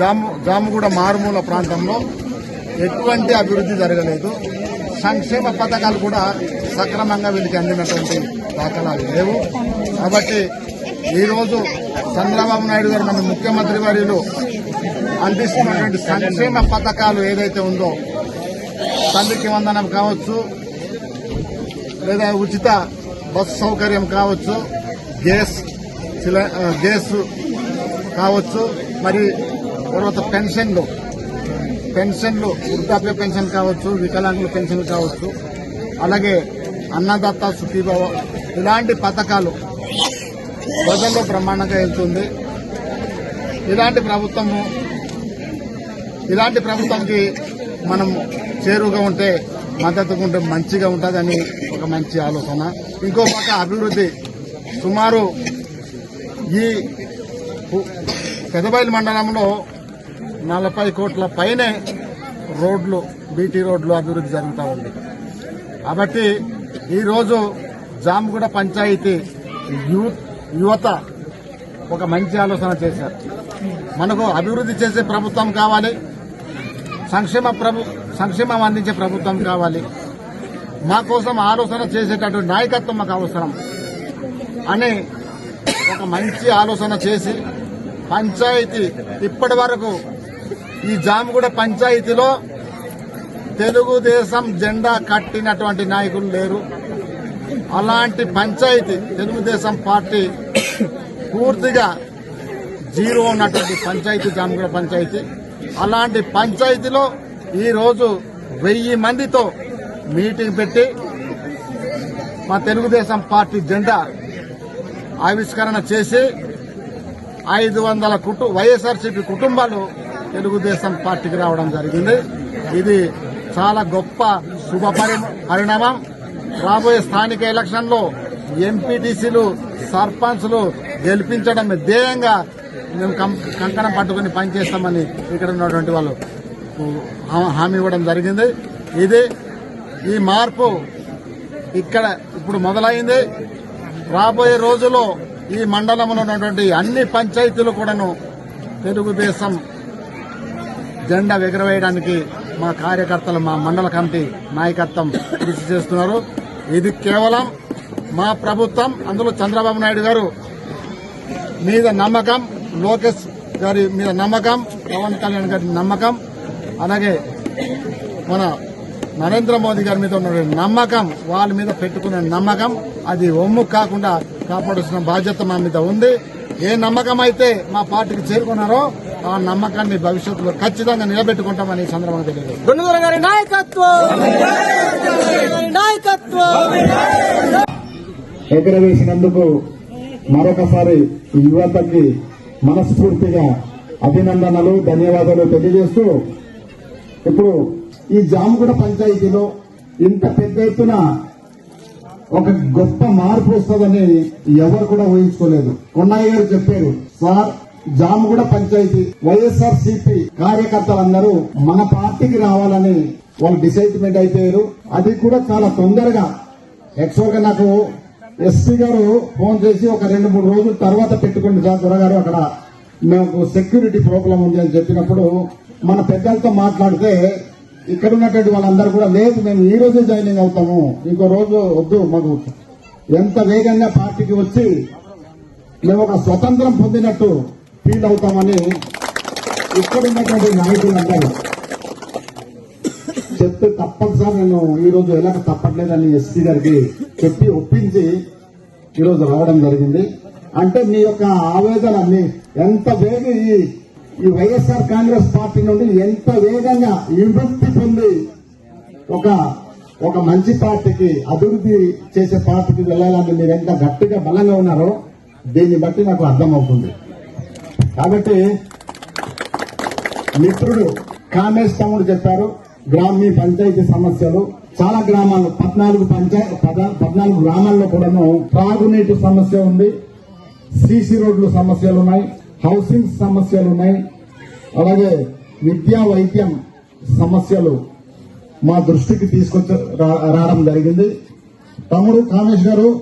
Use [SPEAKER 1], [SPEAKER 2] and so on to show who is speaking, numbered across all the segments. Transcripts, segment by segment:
[SPEAKER 1] జాము జాముగూడ మారుమూల ప్రాంతంలో ఎటువంటి అభివృద్ధి జరగలేదు. సంక్షేమ పథకాలు కూడా సక్రమంగా వీళ్ళకి అందినటువంటి దాఖలాలు లేవు. కాబట్టి ఈరోజు చంద్రబాబు నాయుడు గారు మన ముఖ్యమంత్రి వర్యులు అందిస్తున్నటువంటి సంక్షేమ పథకాలు ఏదైతే ఉందో తల్లికి వందనం కావచ్చు లేదా ఉచిత బస్సు సౌకర్యం కావచ్చు గ్యాస్ గ్యాస్ కావచ్చు మరి తర్వాత పెన్షన్లు. పెన్షన్లు వృద్ధాప్య పెన్షన్ కావచ్చు వికలాంగుల పెన్షన్ కావచ్చు అలాగే అన్నదత్త సుఖీభవ ఇలాంటి పథకాలు ప్రజల్లో బ్రహ్మాండంగా వెళ్తుంది. ఇలాంటి ప్రభుత్వము ఇలాంటి ప్రభుత్వంకి మనం చేరువుగా ఉంటే మద్దతుగా ఉంటే మంచిగా ఉంటుందని ఒక మంచి ఆలోచన. ఇంకో పక్క అభివృద్ధి. సుమారు ఈ పు- పెదబయలు మండలంలో నలభై కోట్ల పైనే రోడ్లు బీటీ రోడ్లు అభివృద్ధి జరుగుతూ ఉంది. కాబట్టి ఈరోజు జామగూడ పంచాయతీ యూత్ యువత ఒక మంచి ఆలోచన చేశారు. మనకు అభివృద్ధి చేసే ప్రభుత్వం కావాలి. సంక్షేమ ప్రభు సంక్షేమం అందించే ప్రభుత్వం కావాలి. మా కోసం ఆలోచన చేసేటటువంటి నాయకత్వం మాకు అవసరం అని ఒక మంచి ఆలోచన చేసి పంచాయతీ ఇప్పటి వరకు ఈ జామగూడ పంచాయతీలో తెలుగుదేశం జెండా కట్టినటువంటి నాయకులు లేరు. అలాంటి పంచాయతీ తెలుగుదేశం పార్టీ పూర్తిగా జీరో ఉన్నటువంటి పంచాయతీ జామగూడ పంచాయతీ. అలాంటి పంచాయతీలో ఈరోజు వెయ్యి మందితో మీటింగ్ పెట్టి మా తెలుగుదేశం పార్టీ జెండా ఆవిష్కరణ చేసి ఐదు వందల కుటు వైఎస్ఆర్సీపీ కుటుంబాలు తెలుగుదేశం పార్టీకి రావడం జరిగింది. ఇది చాలా గొప్ప శుభ పరిణామం. రాబోయే స్థానిక ఎలక్షన్లో ఎంపీటీసీలు సర్పంచ్లు గెలిపించడం ధ్యేయంగా మేము కం- కంకణం పట్టుకుని పనిచేస్తామని ఇక్కడ ఉన్నటువంటి వాళ్ళు హా- హామీ ఇవ్వడం జరిగింది. ఇది ఈ మార్పు ఇక్కడ ఇప్పుడు మొదలైంది. రాబోయే రోజుల్లో ఈ మండలంలో ఉన్నటువంటి అన్ని పంచాయతీలు కూడాను తెలుగుదేశం జెండా ఎగురవేయడానికి మా కార్యకర్తలు మా మండల కమిటీ నాయకత్వం కృషి చేస్తున్నారు. ఇది కేవలం మా ప్రభుత్వం అందులో చంద్రబాబు నాయుడు గారు మీద నమ్మకం లోకేష్ గారి మీద నమ్మకం పవన్ కళ్యాణ్ గారి నమ్మకం అలాగే మన నరేంద్ర మోదీ గారి మీద ఉన్న నమ్మకం వాళ్ళ మీద పెట్టుకునే నమ్మకం అది ఒమ్ము కాకుండా కాపాడుతున్న బాధ్యత మా మీద ఉంది. ఏ నమ్మకం అయితే మా పార్టీకి చేరుకున్నారో ఆ నమ్మకాన్ని భవిష్యత్తులో ఖచ్చితంగా నిలబెట్టుకుంటామని ఈ సందర్భంగా తెలియదు
[SPEAKER 2] గుండూరు గారి నాయకత్వం! గారి నాయకత్వం
[SPEAKER 3] ఎగరవేసినందుకు మరొకసారి ఈ యువతకి మనస్ఫూర్తిగా అభినందనలు ధన్యవాదాలు తెలియజేస్తూ ఇప్పుడు ఈ జామగూడ పంచాయతీలో ఇంత పెద్ద ఎత్తున ఒక గొప్ప మార్పు వస్తుందని ఎవరు కూడా ఊహించుకోలేదు. కొన్నాయి గారు చెప్పారు sir Jamaguda panchayat YSR CP కార్యకర్తలందరూ మన పార్టీకి రావాలని వాళ్ళు డిసైడ్మెంట్ అయిపోయారు. అది కూడా చాలా తొందరగా. యాక్చువల్గా నాకు ఎస్పీ గారు ఫోన్ చేసి ఒక రెండు మూడు రోజుల తర్వాత పెట్టుకోండి సార్ దొరగారు అక్కడ నాకు సెక్యూరిటీ ప్రాబ్లం ఉంది అని చెప్పినప్పుడు మన పెద్దలతో మాట్లాడితే ఇక్కడ ఉన్నటువంటి వాళ్ళందరూ కూడా లేదు మేము ఈ రోజే జాయినింగ్ అవుతాము. ఇంకో రోజు వద్దు మాకు ఎంత వేగంగా పార్టీకి వచ్చి మేము ఒక స్వతంత్రం పొందినట్టు ఫీల్ అవుతామని ఇక్కడ ఉన్నటువంటి నాయకులందరూ చెప్తే తప్పనిసరి నేను ఈ రోజు ఎలాగ తప్పట్లేదని ఎస్పీ గారికి చెప్పి ఒప్పించి ఈరోజు రావడం జరిగింది. అంటే మీ యొక్క ఆవేదన ఎంత వేగ ఈ వైఎస్ఆర్ కాంగ్రెస్ పార్టీ నుండి ఎంత వేగంగా విభక్తి పొంది ఒక ఒక మంచి పార్టీకి అభివృద్ధి చేసే పార్టీకి వెళ్ళాలని మీరు ఎంత గట్టిగా బలంగా ఉన్నారో దీన్ని బట్టి నాకు అర్థమవుతుంది. కాబట్టి మిత్రుడు కామేష్ తమ్ముడు చెప్పారు గ్రామీణ పంచాయతీ సమస్యలు చాలా గ్రామాల్లో పద్నాలుగు పంచాయతీ పద్నాలుగు గ్రామాల్లో కూడాను త్రాగునీటి సమస్య ఉంది సీసీ రోడ్లు సమస్యలు ఉన్నాయి. హౌసింగ్ సమస్యలు ఉన్నాయి అలాగే విద్యా వైద్యం సమస్యలు మా దృష్టికి తీసుకొచ్చి రా- రావడం జరిగింది.
[SPEAKER 1] తమ్ముడు కామేష్ గారు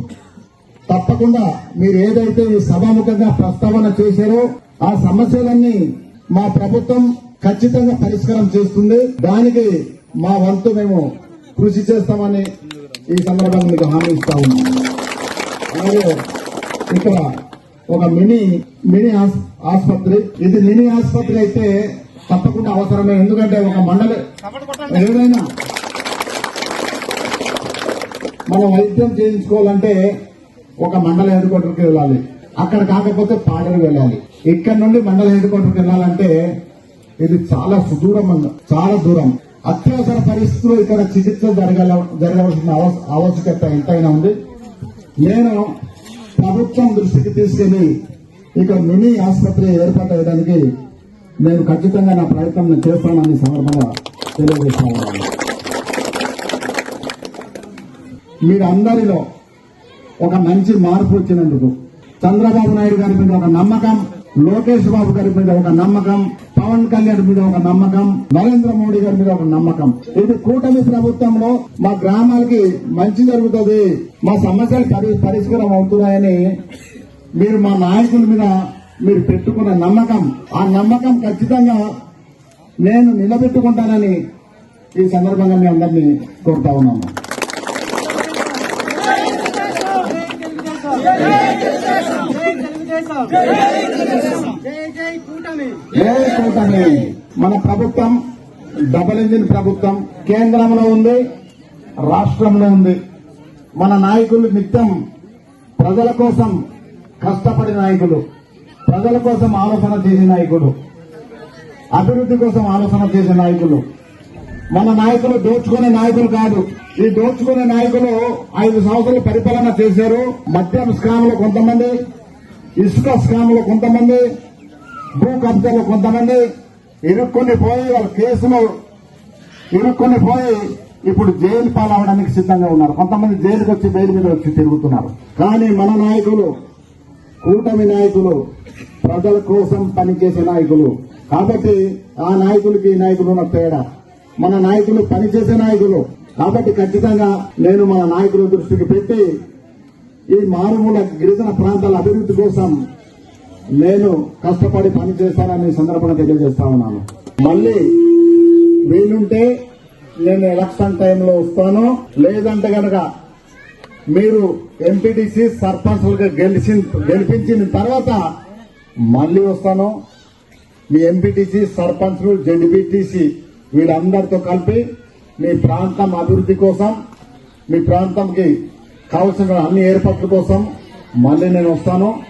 [SPEAKER 1] తప్పకుండా మీరు ఏదైతే ఈ సభాముఖంగా ప్రస్తావన చేశారో ఆ సమస్యలన్నీ మా ప్రభుత్వం ఖచ్చితంగా పరిష్కారం చేస్తుంది. దానికి మా వంతు మేము కృషి చేస్తామని ఈ సందర్భంగా మీకు హామీ ఇస్తా ఉన్నాం. అలాగే ఇక్కడ ఒక మినీ మినీ ఆస్- ఆసుపత్రి. ఇది మినీ ఆసుపత్రి అయితే తప్పకుండా అవసరమే. ఎందుకంటే ఒక మండలం ఏదైనా మనం వైద్యం చేయించుకోవాలంటే ఒక మండల హెడ్ క్వార్టర్కి వెళ్ళాలి. అక్కడ కాకపోతే పాడేరు వెళ్ళాలి. ఇక్కడ నుండి మండల హెడ్ క్వార్టర్కి వెళ్ళాలంటే ఇది చాలా సుదూరం చాలా దూరం. అత్యవసర పరిస్థితుల్లో ఇక్కడ చికిత్స జరగాల జరగవలసిన ఆవశ్యకత ఎంతైనా ఉంది. నేను ప్రభుత్వం దృష్టికి తీసుకెళ్ళి ఇక మినీ ఆసుపత్రి ఏర్పాటు చేయడానికి నేను ఖచ్చితంగా నా ప్రయత్నం నేను చేస్తానని ఈ సందర్భంగా తెలియజేస్తాను. మీరందరిలో ఒక మంచి మార్పు వచ్చినందుకు చంద్రబాబు నాయుడు గారి మీద ఒక నమ్మకం లోకేష్ బాబు గారి మీద ఒక నమ్మకం పవన్ కళ్యాణ్ మీద ఒక నమ్మకం నరేంద్ర మోడీ గారి మీద ఒక నమ్మకం. ఇది కూటమి ప్రభుత్వంలో మా గ్రామాలకి మంచి జరుగుతుంది. మా సమస్యలు పరిష్కారం అవుతున్నాయని మీరు మా నాయకుల మీద మీరు పెట్టుకున్న నమ్మకం. ఆ నమ్మకం ఖచ్చితంగా నేను నిలబెట్టుకుంటానని ఈ సందర్భంగా మీ అందరినీ కోరుతా ఉన్నాను.
[SPEAKER 2] జై జై కూటమి.
[SPEAKER 1] ఏ కూటమి. మన ప్రభుత్వం డబల్ ఇంజిన్ ప్రభుత్వం కేంద్రంలో ఉంది రాష్ట్రంలో ఉంది. మన నాయకులు నిత్యం ప్రజల కోసం కష్టపడి నాయకులు ప్రజల కోసం ఆలోచన చేసే నాయకులు అభివృద్ధి కోసం ఆలోచన చేసే నాయకులు. మన నాయకులు దోచుకునే నాయకులు కాదు. ఈ దోచుకునే నాయకులు ఐదు సంవత్సరాలు పరిపాలన చేశారు. మద్యం స్కామ్లో కొంతమంది ఇసుక స్కామ్లో కొంతమంది భూ కబ్జాలో కొంతమంది ఇరుక్కొని పోయి వాళ్ళ కేసులు ఇరుక్కొని పోయి ఇప్పుడు జైలు పాలవడానికి సిద్ధంగా ఉన్నారు. కొంతమంది జైలుకి వచ్చి బెయిల్ మీద వచ్చి తిరుగుతున్నారు. కానీ మన నాయకులు కూటమి నాయకులు ప్రజల కోసం పనిచేసే నాయకులు. కాబట్టి ఆ నాయకులకి ఈ నాయకులు ఉన్న తేడా. మన నాయకులు పనిచేసే నాయకులు. కాబట్టి ఖచ్చితంగా నేను మన నాయకుల దృష్టికి పెట్టి ఈ మారుమూల గిరిజన ప్రాంతాల అభివృద్ధి కోసం నేను కష్టపడి పని చేస్తానని సందర్భంగా తెలియజేస్తా ఉన్నాను. మళ్ళీ వీలుంటే నేను ఎలక్షన్ టైంలో వస్తాను. లేదంటే గనక మీరు ఎంపీటీసీ సర్పంచ్లుగా గెలిచి గెలిపించిన తర్వాత మళ్ళీ వస్తాను. మీ ఎంపీటీసీ సర్పంచ్లు జడ్పీటీసీ వీళ్ళందరితో కలిపి మీ ప్రాంతం అభివృద్ధి కోసం మీ ప్రాంతంకి కావలసిన అన్ని ఏర్పాట్ల కోసం మళ్ళీ నేను వస్తాను.